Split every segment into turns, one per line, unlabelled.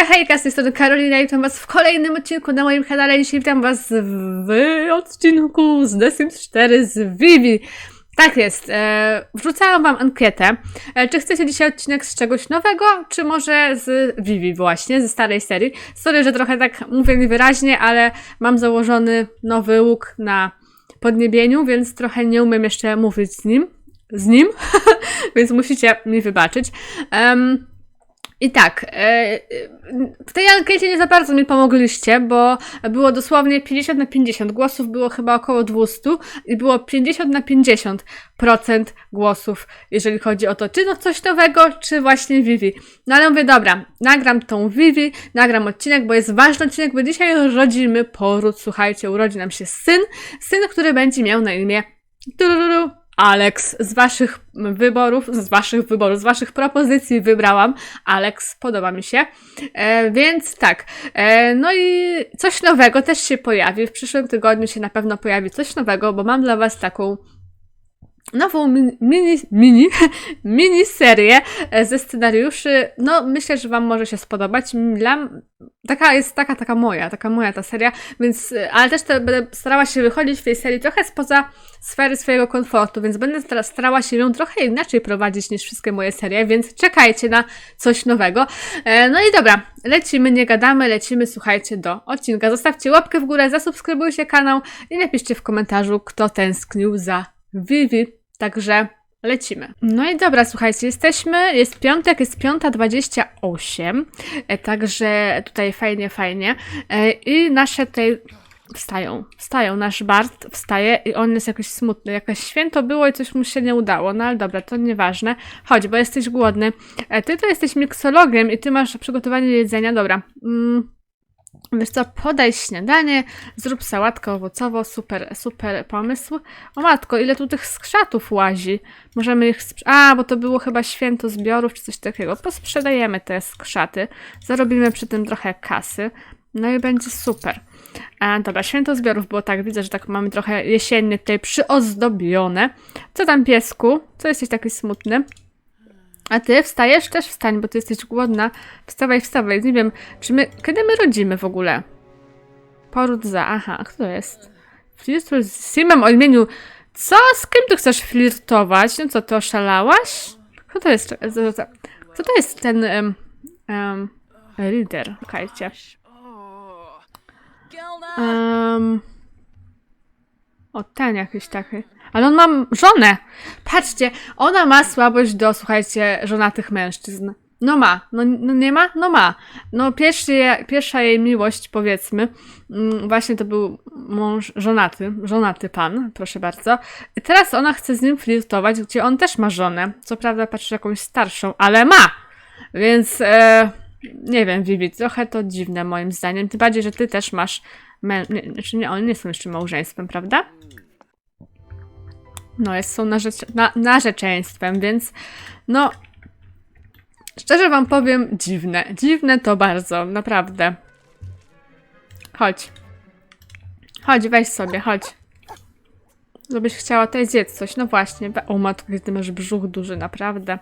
Hejka, hejka, z tej strony Karolina i witam was w kolejnym odcinku na moim kanale. Dzisiaj witam was w odcinku z The Sims 4 z Vivi. Tak jest, e, wrzucałam wam ankietę, e, czy chcecie dzisiaj odcinek z czegoś nowego, czy może z Vivi właśnie, ze starej serii. Sorry, że trochę tak mówię niewyraźnie, ale mam założony nowy łuk na podniebieniu, więc trochę nie umiem jeszcze mówić z nim, z nim, więc musicie mi wybaczyć. Em, i tak, e, w tej ankiecie nie za bardzo mi pomogliście, bo było dosłownie 50 na 50. Głosów było chyba około 200 i było 50 na 50% głosów, jeżeli chodzi o to, czy no coś nowego, czy właśnie Vivi. No ale mówię, dobra, nagram tą Vivi, nagram odcinek, bo jest ważny odcinek, bo dzisiaj rodzimy poród. Słuchajcie, urodzi nam się syn, syn, który będzie miał na imię tururu, Alex, z waszych wyborów, z waszych wyborów, z waszych propozycji wybrałam. Alex, podoba mi się. E, więc tak. E, no i coś nowego też się pojawi. W przyszłym tygodniu się na pewno pojawi coś nowego, bo mam dla was taką nową mini, mini, mini, serię e, ze scenariuszy. No, myślę, że Wam może się spodobać. Dla, taka jest taka, taka moja, taka moja ta seria, więc, e, ale też te, będę starała się wychodzić w tej serii trochę spoza sfery swojego komfortu, więc będę starała się ją trochę inaczej prowadzić niż wszystkie moje serie, więc czekajcie na coś nowego. E, no i dobra, lecimy, nie gadamy, lecimy, słuchajcie, do odcinka. Zostawcie łapkę w górę, zasubskrybujcie kanał i napiszcie w komentarzu, kto tęsknił za Vivi. Także lecimy. No i dobra, słuchajcie, jesteśmy, jest piątek, jest piąta 28, e, także tutaj fajnie, fajnie. E, I nasze tutaj wstają, wstają, nasz Bart wstaje i on jest jakiś smutny. Jakieś święto było i coś mu się nie udało, no ale dobra, to nieważne. Chodź, bo jesteś głodny. E, Ty to jesteś miksologiem i ty masz przygotowanie jedzenia, dobra. Mm. Wiesz co, podaj śniadanie, zrób sałatkę owocową, super, super pomysł. O matko, ile tu tych skrzatów łazi. Możemy ich A, bo to było chyba święto zbiorów czy coś takiego. Posprzedajemy te skrzaty, zarobimy przy tym trochę kasy. No i będzie super. A, dobra, święto zbiorów było tak, widzę, że tak mamy trochę jesiennie tutaj przyozdobione. Co tam piesku? Co jesteś taki smutny? A ty wstajesz? Też wstań, bo ty jesteś głodna. Wstawaj, wstawaj. Nie wiem, czy my... Kiedy my rodzimy w ogóle? Poród za... Aha, kto to jest? Flirtuj z Simem o imieniu... Co? Z kim ty chcesz flirtować? No co, ty oszalałaś? Kto to jest? Kto to jest ten... Um, um, lider? Um, o, ten jakiś taki. Ale on ma żonę. Patrzcie, ona ma słabość do, słuchajcie, żonatych mężczyzn. No ma. No, no nie ma? No ma. No pierwszy, pierwsza jej miłość, powiedzmy, mm, właśnie to był mąż żonaty, żonaty pan, proszę bardzo. I teraz ona chce z nim flirtować, gdzie on też ma żonę. Co prawda patrzy jakąś starszą, ale ma! Więc e, nie wiem, Vivi, trochę to dziwne moim zdaniem. Tym bardziej, że ty też masz mę... Nie, znaczy nie, oni nie są jeszcze małżeństwem, prawda? No, jest, są narzecz- na, narzeczeństwem, więc no. Szczerze wam powiem, dziwne. Dziwne to bardzo, naprawdę. Chodź. Chodź, weź sobie, chodź. Żebyś chciała tutaj zjeść coś. No właśnie. O matko, ty masz brzuch duży, naprawdę.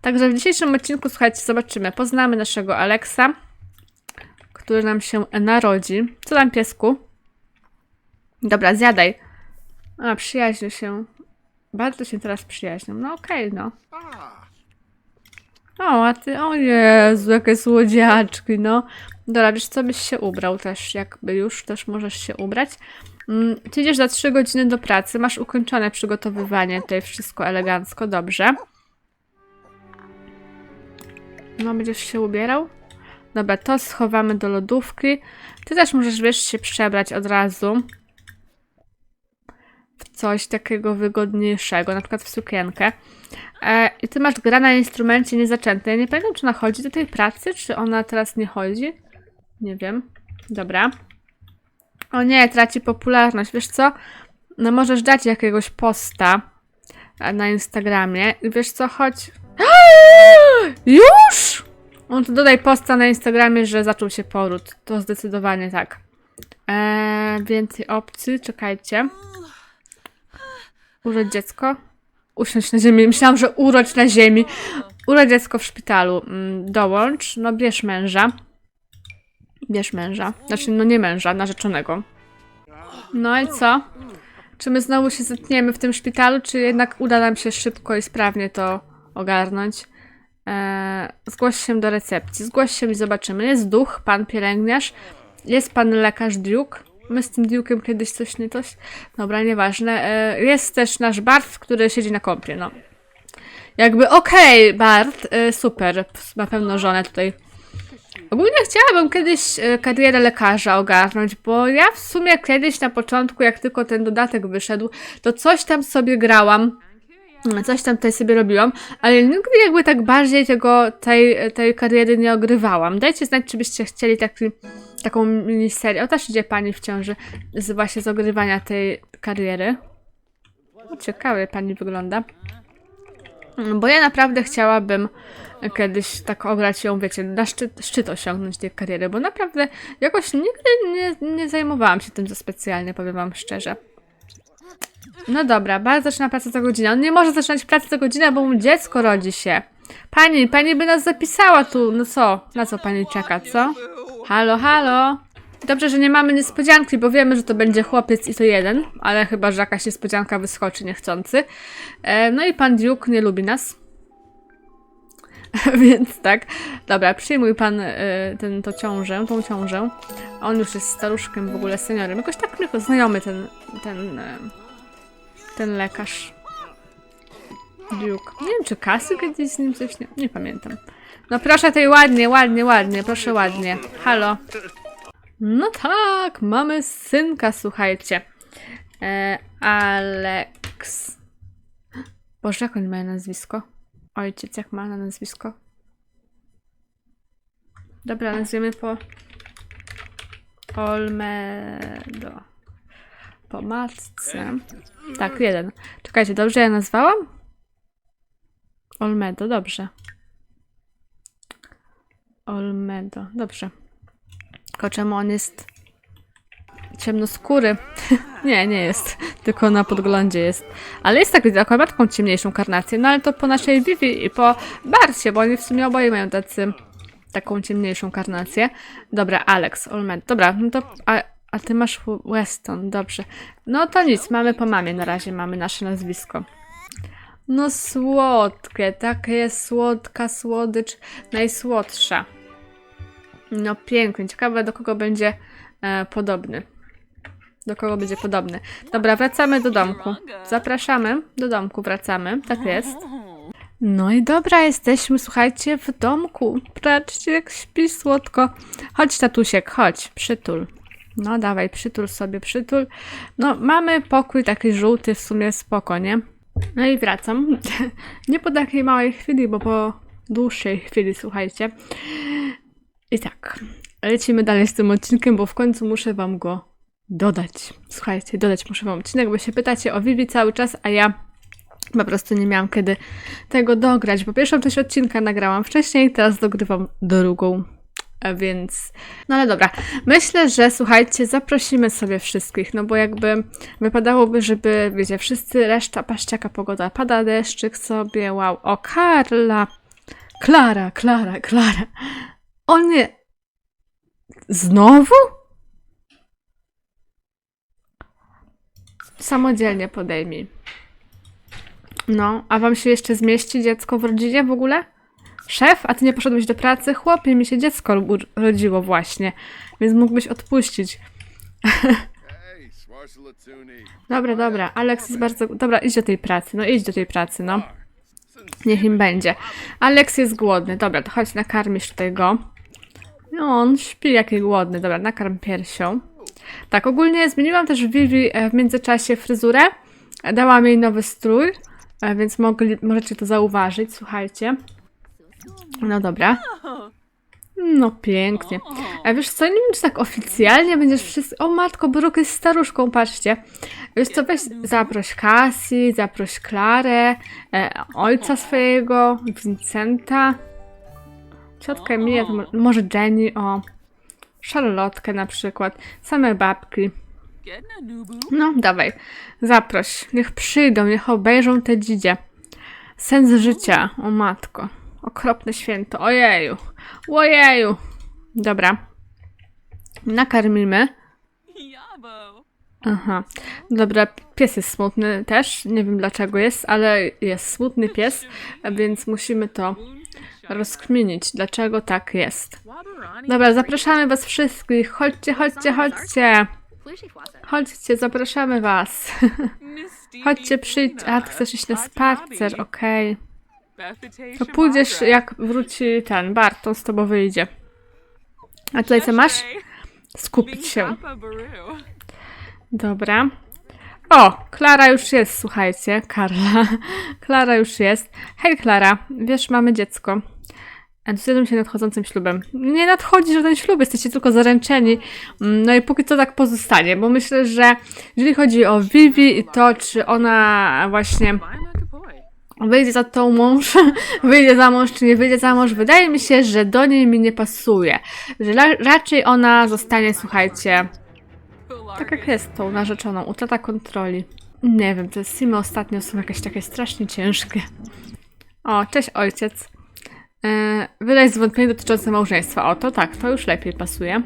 Także w dzisiejszym odcinku, słuchajcie, zobaczymy. Poznamy naszego Aleksa, który nam się narodzi. Co tam, piesku? Dobra, zjadaj. A, przyjaźnią się. Bardzo się teraz przyjaźnią. No okej, no. O, a ty, o Jezu, jakie słodziaczki, no. Dobra, wiesz co, byś się ubrał też, jakby już, też możesz się ubrać. Mm, ty idziesz za 3 godziny do pracy, masz ukończone przygotowywanie, tutaj wszystko elegancko, dobrze. No, będziesz się ubierał? Dobra, to schowamy do lodówki. Ty też możesz, wiesz, się przebrać od razu w coś takiego wygodniejszego, na przykład w sukienkę. E, I ty masz gra na instrumencie niezaczęty. Ja nie pamiętam, czy ona chodzi do tej pracy, czy ona teraz nie chodzi. Nie wiem. Dobra. O nie, traci popularność. Wiesz co? No możesz dać jakiegoś posta e, na Instagramie. Wiesz co, chodź. Już? On to dodaj posta na Instagramie, że zaczął się poród. To zdecydowanie tak. Eee, więcej opcji, czekajcie. Urodź dziecko. Usiądź na ziemi. Myślałam, że urodź na ziemi. urodź dziecko w szpitalu. Mm, dołącz, no bierz męża. Bierz męża. Znaczy, no nie męża, narzeczonego. No i co? Czy my znowu się zetniemy w tym szpitalu, czy jednak uda nam się szybko i sprawnie to ogarnąć? Eee, zgłoś się do recepcji. Zgłoś się i zobaczymy. Jest duch, pan pielęgniarz, jest pan lekarz Duke. My z tym Duke'em kiedyś coś nie coś. Dobra, nieważne. Eee, jest też nasz Bart, który siedzi na kąpie, no. Jakby okej, Bart, e, super. Ma pewno żonę tutaj. Ogólnie chciałabym kiedyś e, karierę lekarza ogarnąć, bo ja w sumie kiedyś na początku, jak tylko ten dodatek wyszedł, to coś tam sobie grałam. Coś tam tutaj sobie robiłam, ale nigdy jakby tak bardziej tego, tej, tej kariery nie ogrywałam. Dajcie znać, czy byście chcieli taki, taką miniserię. O, też idzie pani w ciąży z właśnie z ogrywania tej kariery. Ciekawie pani wygląda. Bo ja naprawdę chciałabym kiedyś tak ograć ją, wiecie, na szczyt, szczyt osiągnąć tej kariery, bo naprawdę jakoś nigdy nie, nie zajmowałam się tym za specjalnie, powiem wam szczerze. No dobra, bardzo zaczyna pracę za godzinę. On nie może zaczynać pracy za godzinę, bo mu dziecko rodzi się. Pani, pani by nas zapisała tu. No co? Na co pani czeka, co? Halo, halo. Dobrze, że nie mamy niespodzianki, bo wiemy, że to będzie chłopiec i to jeden, ale chyba, że jakaś niespodzianka wyskoczy niechcący. E, no i pan Duke nie lubi nas. Więc tak. Dobra, przyjmuj pan y, ten, to ciążę, tą ciążę. On już jest staruszkiem w ogóle, seniorem. Jakoś tak tylko znajomy ten, ten, y, ten lekarz. Duke. Nie wiem, czy Kasy kiedyś z nim coś nie... Nie pamiętam. No proszę tej ładnie, ładnie, ładnie, proszę ładnie. Halo. No tak, mamy synka, słuchajcie. E, Alex. Boże, jak on ma nazwisko? Ojciec, jak ma na nazwisko? Dobra, nazwiemy po Olmedo. Po matce. Tak, jeden. Czekajcie, dobrze ja nazwałam? Olmedo, dobrze. Olmedo, dobrze. Tylko czemu on jest ciemnoskóry? nie, nie jest. Tylko na podglądzie jest. Ale jest tak, akurat ma taką ciemniejszą karnację. No ale to po naszej Vivi i po Barcie, bo oni w sumie oboje mają tacy, taką ciemniejszą karnację. Dobra, Alex, Olmed. Dobra, no to... A, ty masz Weston, dobrze. No to nic, mamy po mamie na razie, mamy nasze nazwisko. No słodkie, taka jest słodka słodycz, najsłodsza. No pięknie, ciekawe do kogo będzie e, podobny. Do kogo będzie podobny. Dobra, wracamy do domku. Zapraszamy do domku, wracamy. Tak jest. No i dobra, jesteśmy, słuchajcie, w domku. Patrzcie, jak śpi słodko. Chodź, tatusiek, chodź, przytul. No dawaj, przytul sobie, przytul. No, mamy pokój taki żółty, w sumie spoko, nie? No i wracam. Nie po takiej małej chwili, bo po dłuższej chwili, słuchajcie. I tak, lecimy dalej z tym odcinkiem, bo w końcu muszę wam go dodać. Słuchajcie, dodać muszę wam odcinek, bo się pytacie o Vivi cały czas, a ja po prostu nie miałam kiedy tego dograć, bo pierwszą część odcinka nagrałam wcześniej, teraz dogrywam drugą. Więc, no ale dobra. Myślę, że słuchajcie, zaprosimy sobie wszystkich, no bo jakby wypadałoby, żeby, wiecie, wszyscy, reszta, paściaka pogoda, pada deszczyk sobie, wow. O, Karla! Klara, Klara, Klara. O nie! Znowu? Samodzielnie podejmij. No, a wam się jeszcze zmieści dziecko w rodzinie w ogóle? Szef, a ty nie poszedłeś do pracy? Chłopie, mi się dziecko ur- rodziło właśnie, więc mógłbyś odpuścić. Dobra, dobra, Alex jest bardzo... Dobra, idź do tej pracy, no idź do tej pracy, no. Niech im będzie. Alex jest głodny, dobra, to chodź nakarmisz tutaj go. No, on śpi jaki głodny, dobra, nakarm piersią. Tak, ogólnie zmieniłam też Vivi e, w międzyczasie fryzurę. Dałam jej nowy strój, e, więc mogli, możecie to zauważyć, słuchajcie. No dobra. No pięknie. A wiesz co, nie wiem czy tak oficjalnie będziesz wszyscy... O matko, Brooke jest staruszką, patrzcie. Wiesz co, weź zaproś Cassie, zaproś Klarę, e, ojca swojego, Vincenta, ciotkę Emilia, może Jenny, o, Charlotkę na przykład, same babki. No, dawaj, zaproś, niech przyjdą, niech obejrzą te dzidzie. Sens życia, o matko. Okropne święto. Ojeju. Ojeju. Dobra. Nakarmimy. Aha. Dobra, pies jest smutny też. Nie wiem dlaczego jest, ale jest smutny pies, więc musimy to rozkminić, dlaczego tak jest. Dobra, zapraszamy was wszystkich. Chodźcie, chodźcie, chodźcie. Chodźcie, zapraszamy was. Chodźcie, przyjdź. A, ty chcesz iść na spacer, okej. To pójdziesz, jak wróci ten Bart, on z tobą wyjdzie. A tutaj co masz? Skupić się. Dobra. O, Klara już jest, słuchajcie. Karla. Klara już jest. Hej, Klara. Wiesz, mamy dziecko. Entuzjazm się nadchodzącym ślubem. Nie nadchodzi żaden ślub, jesteście tylko zaręczeni. Mm, No i póki co tak pozostanie, bo myślę, że jeżeli chodzi o Vivi i to, czy ona właśnie wyjdzie za tą mąż, wyjdzie za mąż, czy nie wyjdzie za mąż, wydaje mi się, że do niej mi nie pasuje. Że raczej ona zostanie, słuchajcie, tak jak jest tą narzeczoną, utrata kontroli. Nie wiem, te simy ostatnio są jakieś takie strasznie ciężkie. O, cześć ojciec. Yy, wydaj zwątpienie dotyczące małżeństwa. O, to tak, to już lepiej pasuje.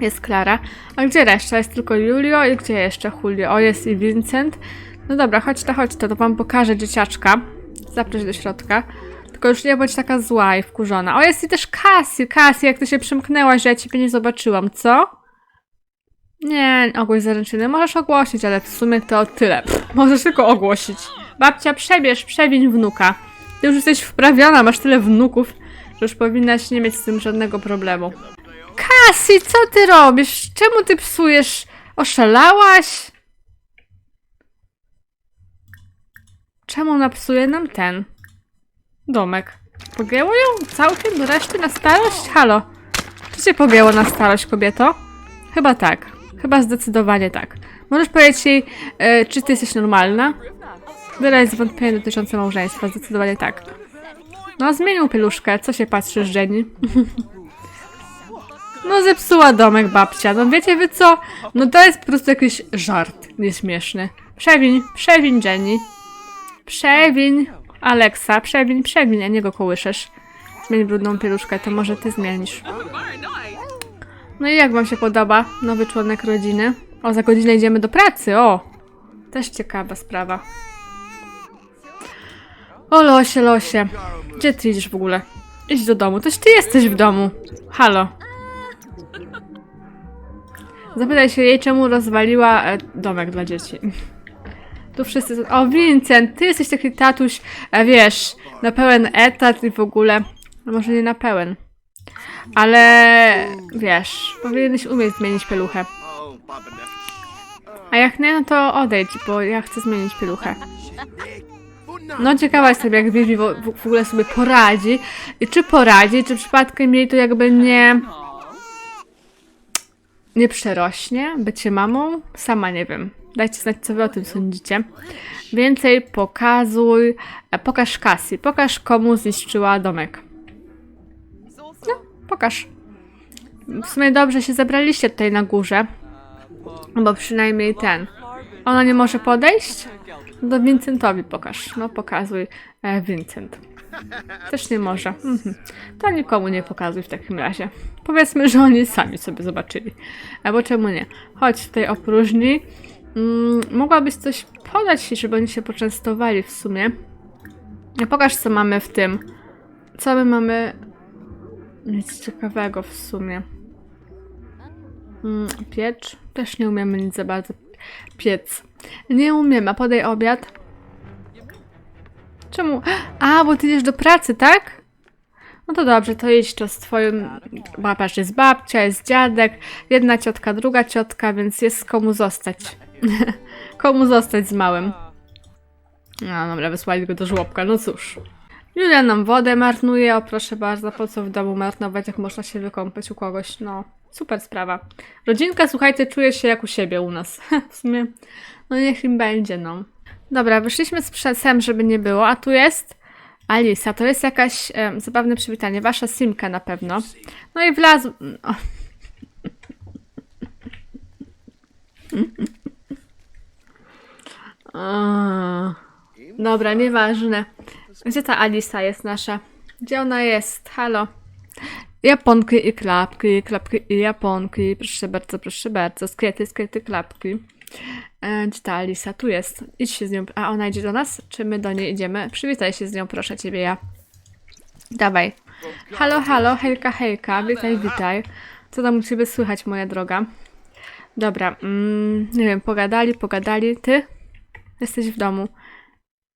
Jest Klara. A gdzie reszta? Jest tylko Julio i gdzie jeszcze Julio? O, jest i Vincent. No dobra, chodź to, chodź to, to wam pokażę dzieciaczka. Zaproś do środka. Tylko już nie bądź taka zła i wkurzona. O, jest i też Cassie. Cassie, jak ty się przymknęłaś, że ja ciebie nie zobaczyłam, co? Nie, ogłoś zaręczyny. Możesz ogłosić, ale w sumie to tyle. Pff, możesz tylko ogłosić. Babcia, przebierz, przewiń wnuka. Ty już jesteś wprawiona, masz tyle wnuków, że już powinnaś nie mieć z tym żadnego problemu. Cassie, co ty robisz? Czemu ty psujesz? Oszalałaś? Czemu ona psuje nam ten domek? Pogięło ją całkiem do reszty na starość? Halo, czy cię pogięło na starość, kobieto? Chyba tak. Chyba zdecydowanie tak. Możesz powiedzieć jej, e, czy ty jesteś normalna? Wyraź zwątpienie dotyczące małżeństwa. Zdecydowanie tak. No, zmienił pieluszkę. Co się patrzysz, Jenny? no, zepsuła domek babcia. No, wiecie wy co? No, to jest po prostu jakiś żart nieśmieszny. Przewiń, przewiń, Jenny. Przewiń. Alexa, przewiń, przewiń, a nie go kołyszesz. Zmień brudną pieluszkę, to może ty zmienisz. No i jak wam się podoba nowy członek rodziny? O, za godzinę idziemy do pracy, o! Też ciekawa sprawa. O, losie, losie. Gdzie ty idziesz w ogóle? Idź do domu. Toś ty jesteś w domu. Halo. Zapytaj się jej, czemu rozwaliła e, domek dla dzieci. Tu wszyscy. O, Vincent, ty jesteś taki tatuś, e, wiesz, na pełen etat i w ogóle... No może nie na pełen. Ale wiesz, powinieneś umieć zmienić pieluchę. A jak nie, no to odejdź, bo ja chcę zmienić pieluchę. No ciekawa jestem, jak w w ogóle sobie poradzi. I czy poradzi, czy przypadkiem jej to jakby nie... Nie przerośnie bycie mamą? Sama nie wiem. Dajcie znać, co wy o tym sądzicie. Więcej pokazuj... e, Pokaż Cassie. Pokaż, komu zniszczyła domek. No, pokaż. W sumie dobrze się zebraliście tutaj na górze. Bo przynajmniej ten. Ona nie może podejść? No to Vincentowi pokaż. No pokazuj e, Vincent. Też nie może. Mhm. To nikomu nie pokazuj w takim razie. Powiedzmy, że oni sami sobie zobaczyli. Albo czemu nie? Chodź tutaj opróżni. Mm, mogłabyś coś podać, żeby oni się poczęstowali w sumie. Pokaż, co mamy w tym. Co my mamy nic ciekawego w sumie. Mm, piecz. Też nie umiemy nic za bardzo piec. Nie umiem, a podaj obiad. Czemu? A, bo ty idziesz do pracy, tak? No to dobrze, to idź to z twoim... Patrz, jest babcia, jest dziadek, jedna ciotka, druga ciotka, więc jest komu zostać. komu zostać z małym. No dobra, wysłali go do żłobka, no cóż. Julia nam wodę marnuje, o proszę bardzo, po co w domu marnować, jak można się wykąpać u kogoś, no. Super sprawa. Rodzinka, słuchajcie, czuje się jak u siebie u nas. w sumie, no niech im będzie, no. Dobra, wyszliśmy z przesem, żeby nie było, a tu jest Alisa, to jest jakaś em, zabawne przywitanie, wasza Simka na pewno. No i wlazł... O. Dobra, nieważne. Gdzie ta Alisa jest nasza? Gdzie ona jest? Halo? Japonki i klapki, klapki i japonki. Proszę bardzo, proszę bardzo. Skryty, skryty, klapki. E, gdzie ta Alisa? Tu jest. Idź się z nią. A ona idzie do nas? Czy my do niej idziemy? Przywitaj się z nią, proszę ciebie, ja. Dawaj. Halo, halo, hejka, hejka. Witaj, witaj. Co tam u ciebie słychać, moja droga? Dobra, mm, nie wiem, pogadali, pogadali. Ty? Jesteś w domu.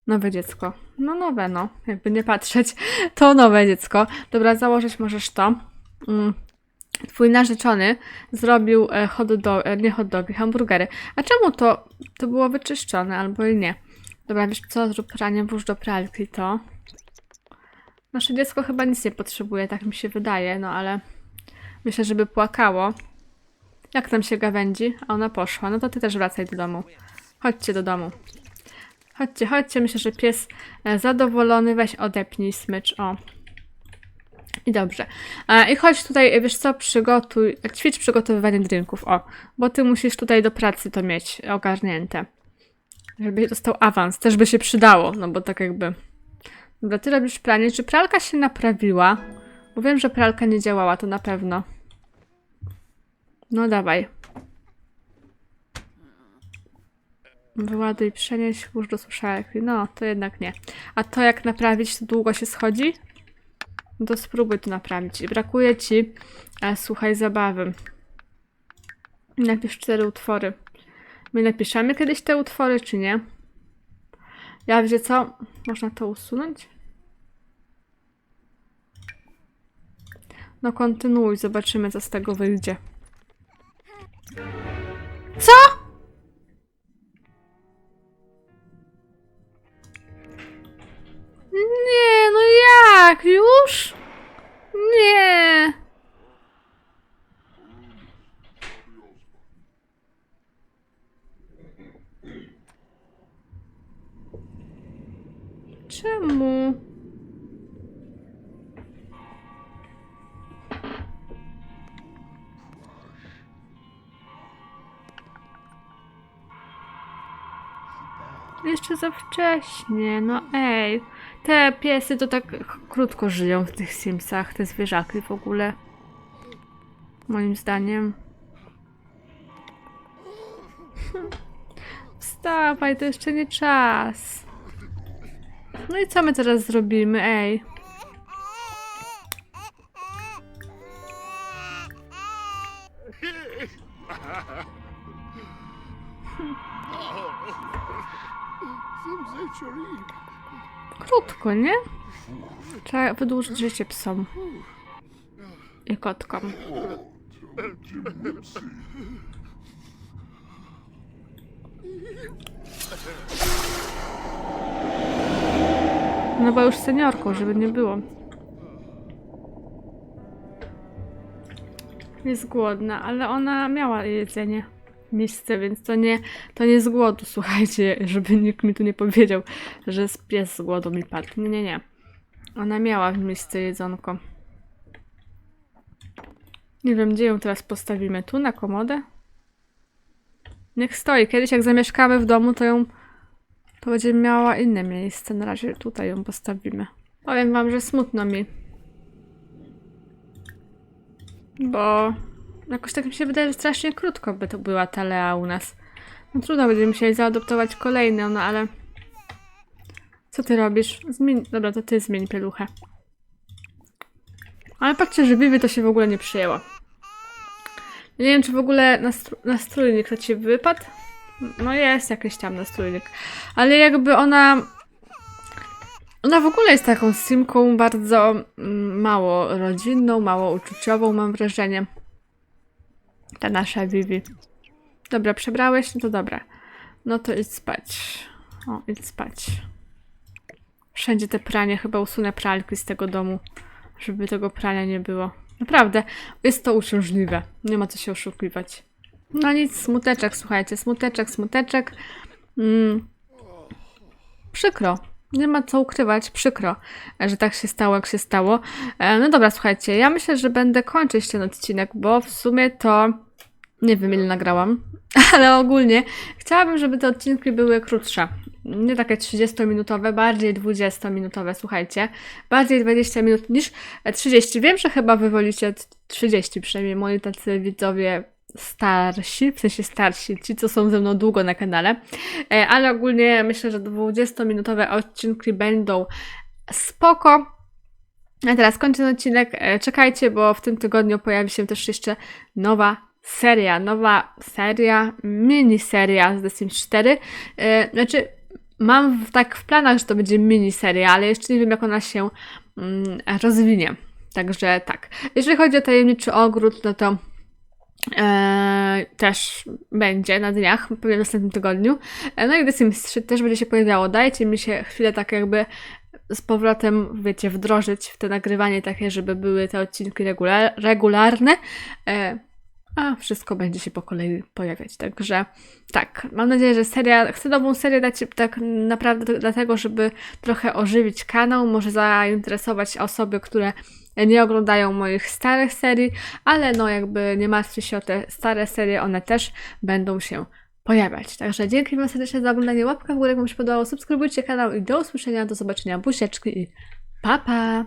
Nowe dziecko. No nowe, no. Jakby nie patrzeć, to nowe dziecko. Dobra, założyć możesz to. Mm. Twój narzeczony zrobił e, hot dog, e, nie hot dogi, hamburgery. A czemu to, to było wyczyszczone albo i nie? Dobra, wiesz co, zrób pranie, włóż do pralki to. Nasze dziecko chyba nic nie potrzebuje, tak mi się wydaje, no ale myślę, żeby płakało. Jak tam się gawędzi? A ona poszła. No to ty też wracaj do domu. Chodźcie do domu. Chodźcie, chodźcie. Myślę, że pies e, zadowolony. Weź odepnij smycz. O. I dobrze. E, I chodź tutaj, wiesz co, przygotuj, ćwicz przygotowywanie drinków. O, bo ty musisz tutaj do pracy to mieć ogarnięte. Żeby dostał awans. Też by się przydało, no bo tak jakby... Dobra, ty robisz pranie. Czy pralka się naprawiła? Bo wiem, że pralka nie działała, to na pewno. No dawaj. Wyładuj, przenieść, włóż do. No, to jednak nie. A to jak naprawić, to długo się schodzi? No to spróbuj to naprawić. I brakuje ci, e, słuchaj, zabawy. Napisz cztery utwory. My napiszemy kiedyś te utwory, czy nie? Ja wiecie co? Można to usunąć? No kontynuuj, zobaczymy co z tego wyjdzie. Co? Jak? Już? Nie. Czemu? Jeszcze za wcześnie, no ej. Te piesy to tak krótko żyją w tych Simsach, te zwierzaki w ogóle. Moim zdaniem. Wstawaj, to jeszcze nie czas. No i co my teraz zrobimy, ej? Nie? Trzeba wydłużyć życie psom. I kotkom. No bo już seniorką, żeby nie było. Jest głodna, ale ona miała jedzenie miejsce, więc to nie, to nie z głodu, słuchajcie, żeby nikt mi tu nie powiedział, że z pies z głodu mi padł. Nie, nie, nie. Ona miała w miejsce jedzonko. Nie wiem, gdzie ją teraz postawimy. Tu na komodę? Niech stoi. Kiedyś jak zamieszkamy w domu, to ją to będzie miała inne miejsce. Na razie tutaj ją postawimy. Powiem wam, że smutno mi. Bo jakoś tak mi się wydaje, że strasznie krótko by to była ta Lea u nas. No trudno, będziemy musieli zaadoptować kolejną, no ale... Co ty robisz? Zmień... Dobra, to ty zmień pieluchę. Ale patrzcie, że Vivi to się w ogóle nie przyjęło. Nie wiem, czy w ogóle nastro... nastrójnik to ci wypadł. No jest jakiś tam nastrójnik. Ale jakby ona... Ona w ogóle jest taką simką bardzo mm, mało rodzinną, mało uczuciową, mam wrażenie. Ta nasza Vivi. Dobra, przebrałeś? No to dobra. No to idź spać. O, idź spać. Wszędzie te pranie, chyba usunę pralki z tego domu, żeby tego prania nie było. Naprawdę, jest to uciążliwe. Nie ma co się oszukiwać. No nic, smuteczek, słuchajcie, smuteczek, smuteczek. Mm. Przykro. Nie ma co ukrywać, przykro, że tak się stało, jak się stało. E, No dobra, słuchajcie, ja myślę, że będę kończyć ten odcinek, bo w sumie to nie wiem ile nagrałam, ale ogólnie chciałabym, żeby te odcinki były krótsze. nie takie 30-minutowe, bardziej 20-minutowe, słuchajcie. Bardziej 20 minut niż 30. Wiem, że chyba wy wolicie 30, przynajmniej moi tacy widzowie starsi, w sensie starsi, ci, co są ze mną długo na kanale. E, Ale ogólnie myślę, że 20-minutowe odcinki będą spoko. A teraz kończę odcinek. E, Czekajcie, bo w tym tygodniu pojawi się też jeszcze nowa seria. Nowa seria, miniseria z The Sims 4. E, Znaczy, mam w, tak w planach, że to będzie miniseria, ale jeszcze nie wiem, jak ona się mm, rozwinie. Także tak. Jeżeli chodzi o tajemniczy ogród, no to e, też będzie na dniach, pewnie w następnym tygodniu. E, no i The Sims 3 też będzie się pojawiało. Dajcie mi się chwilę tak jakby z powrotem, wiecie, wdrożyć w to nagrywanie takie, żeby były te odcinki regular, regularne, a wszystko będzie się po kolei pojawiać. Także tak, mam nadzieję, że seria, chcę nową serię dać tak naprawdę dlatego, żeby trochę ożywić kanał, może zainteresować osoby, które nie oglądają moich starych serii, ale no jakby nie martwcie się o te stare serie, one też będą się pojawiać. Także dzięki Wam serdecznie za oglądanie, łapka w górę, jak Wam się podobało, subskrybujcie kanał i do usłyszenia, do zobaczenia, buziaczki i pa pa!